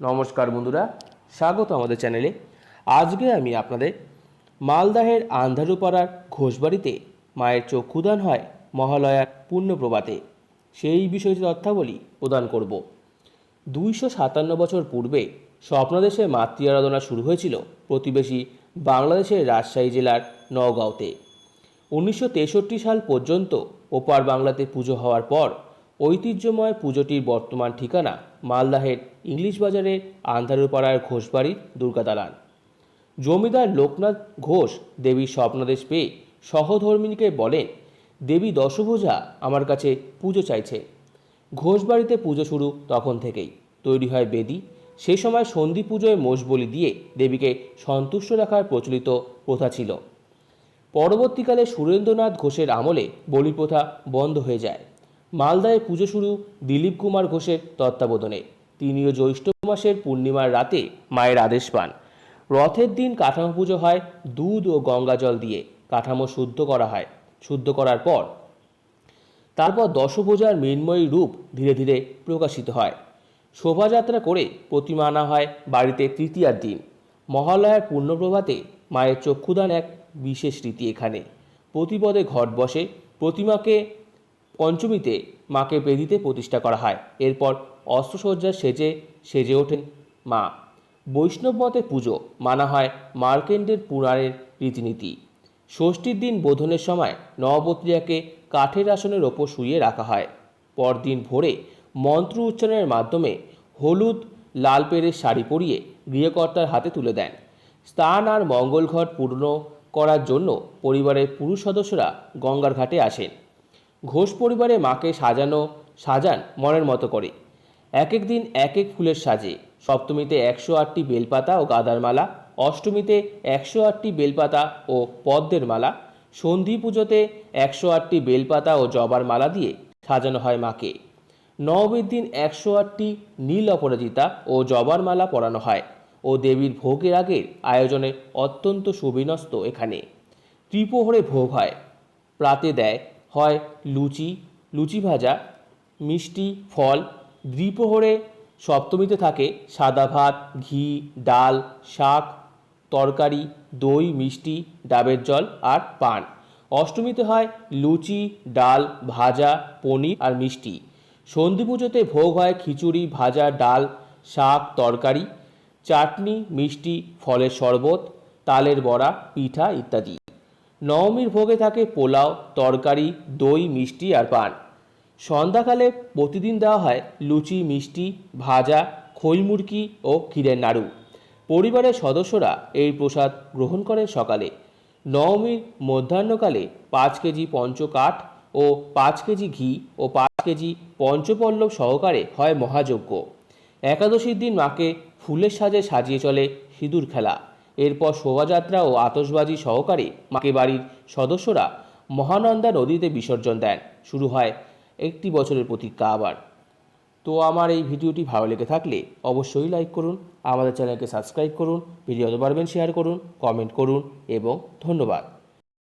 নমস্কার বন্ধুরা, স্বাগত আমাদের চ্যানেলে। আজকে আমি আপনাদের মালদাহের আন্ধারুপাড়ার ঘোষবাড়িতে মায়ের চক্ষুদান হয় মহালয়ার পুণ্যপ্রভাতে সেই বিষয়ে তথ্যাবলী প্রদান করব। দুইশো সাতান্ন বছর পূর্বে স্বপ্নদেশে মাতৃ আরাধনা শুরু হয়েছিল প্রতিবেশী বাংলাদেশের রাজশাহী জেলার নওগাঁওতে। উনিশশো তেষট্টি সাল পর্যন্ত ওপার বাংলাতে পুজো হওয়ার পর ঐতিহ্যময় পুজোটির বর্তমান ঠিকানা মালদাহের ইংলিশ বাজারের আন্ধারুপাড়ার ঘোষবাড়ির দুর্গাদালান জমিদার লোকনাথ ঘোষ দেবীর স্বপ্নদেশ পেয়ে সহধর্মিনীকে বলেন, দেবী দশভুজা আমার কাছে পুজো চাইছে। ঘোষবাড়িতে পুজো শুরু তখন থেকেই। তৈরি হয় বেদি। সে সময় সন্ধি পুজোয় মোষ বলি দিয়ে দেবীকে সন্তুষ্ট রাখার প্রচলিত প্রথা ছিল। পরবর্তীকালে সুরেন্দ্রনাথ ঘোষের আমলে বলি প্রথা বন্ধ হয়ে যায়। মালদায় পুজো শুরু দিলীপ কুমার ঘোষের তত্ত্বাবধানে। তিনিও জ্যৈষ্ঠ মাসের পূর্ণিমার রাতে মায়ের আদেশ পান। রথের দিন কাঠামো পুজো হয় দুধ ও গঙ্গা জল দিয়ে। কাঠামো শুদ্ধ করা হয়। শুদ্ধ করার পর তারপর দশভুজার মৃন্ময়ী রূপ ধীরে ধীরে প্রকাশিত হয়। শোভাযাত্রা করে প্রতিমা আনা হয় বাড়িতে তৃতীয়ার দিন। মহালয়ার পূর্ণপ্রভাতে মায়ের চক্ষুদান এক বিশেষ রীতি এখানে। প্রতিপদে ঘট বসে, প্রতিমাকে পঞ্চমীতে মাকে বেদিতে প্রতিষ্ঠা করা হয়। এরপর অস্ত্রসজ্জা সেজে সেজে ওঠেন মা। বৈষ্ণব মতে পুজো মানা হয় মার্কেন্ডের পুরাণের রীতিনীতি। ষষ্ঠীর দিন বোধনের সময় নববত্রিয়াকে কাঠের আসনের ওপর শুইয়ে রাখা হয়। পরদিন ভোরে মন্ত্র উচ্চারণের মাধ্যমে হলুদ, লাল পেড়ের শাড়ি পরিয়ে গৃহকর্তার হাতে তুলে দেন। স্থান আর মঙ্গল ঘট পূর্ণ করার জন্য পরিবারের পুরুষ সদস্যরা গঙ্গার ঘাটে আসেন। ঘোষ পরিবারে মাকে সাজানো, সাজান মনের মতো করে। এক এক দিন এক এক ফুলের সাজে। সপ্তমীতে একশো আটটি বেলপাতা ও গাদার মালা, অষ্টমীতে একশো আটটি বেলপাতা ও পদ্মের মালা, সন্ধি পুজোতে একশো আটটি বেলপাতা ও জবার মালা দিয়ে সাজানো হয় মাকে। নবমীর দিন একশো আটটি নীল অপরাজিতা ও জবার মালা পরানো হয় ও দেবীর ভোগের আগের আয়োজনে অত্যন্ত সুবিন্যস্ত এখানে। ত্রিপ্রহরে ভোগ হয়। প্রাতে দেয় হয় লুচি লুচি ভাজা, মিষ্টি, ফল। দ্বিপ্রহরে সপ্তমীতে থাকে সাদা ভাত, ঘি, ডাল, শাক, তরকারি, দই, মিষ্টি, ডাবের জল আর পান। অষ্টমীতে হয় লুচি, ডাল, ভাজা, পনির আর মিষ্টি। সন্ধি পুজোতে ভোগ হয় খিচুড়ি, ভাজা, ডাল, শাক, তরকারি, চাটনি, মিষ্টি, ফলের শরবত, তালের বড়া, পিঠা ইত্যাদি। নবমীর ভোগে থাকে পোলাও, তরকারি, দই, মিষ্টি আর পান। সন্ধ্যাকালে প্রতিদিন দেওয়া হয় লুচি, মিষ্টি, ভাজা খই মুরকি ও ক্ষীরের নাড়ু। পরিবারের সদস্যরা এই প্রসাদ গ্রহণ করে সকালে। নবমীর মধ্যাহ্নকালে পাঁচ কেজি পঞ্চকাঠ ও পাঁচ কেজি ঘি ও পাঁচ কেজি পঞ্চপল্লব সহকারে হয় মহাযজ্ঞ। একাদশীর দিন মাকে ফুলের সাজে সাজিয়ে চলে সিঁদুর খেলা। এরপর শোভাযাত্রা ও আতসবাজি সহকারে মাকে বাড়ির সদস্যরা মহানন্দা নদীতে বিসর্জন দেন। শুরু হয় একটি বছরের প্রতীক্ষা আবার। তো আমার এই ভিডিওটি ভালো লেগে থাকলে অবশ্যই লাইক করুন, আমাদের চ্যানেলকে সাবস্ক্রাইব করুন ভিডিও পারবেন শেয়ার করুন, কমেন্ট করুন এবং ধন্যবাদ।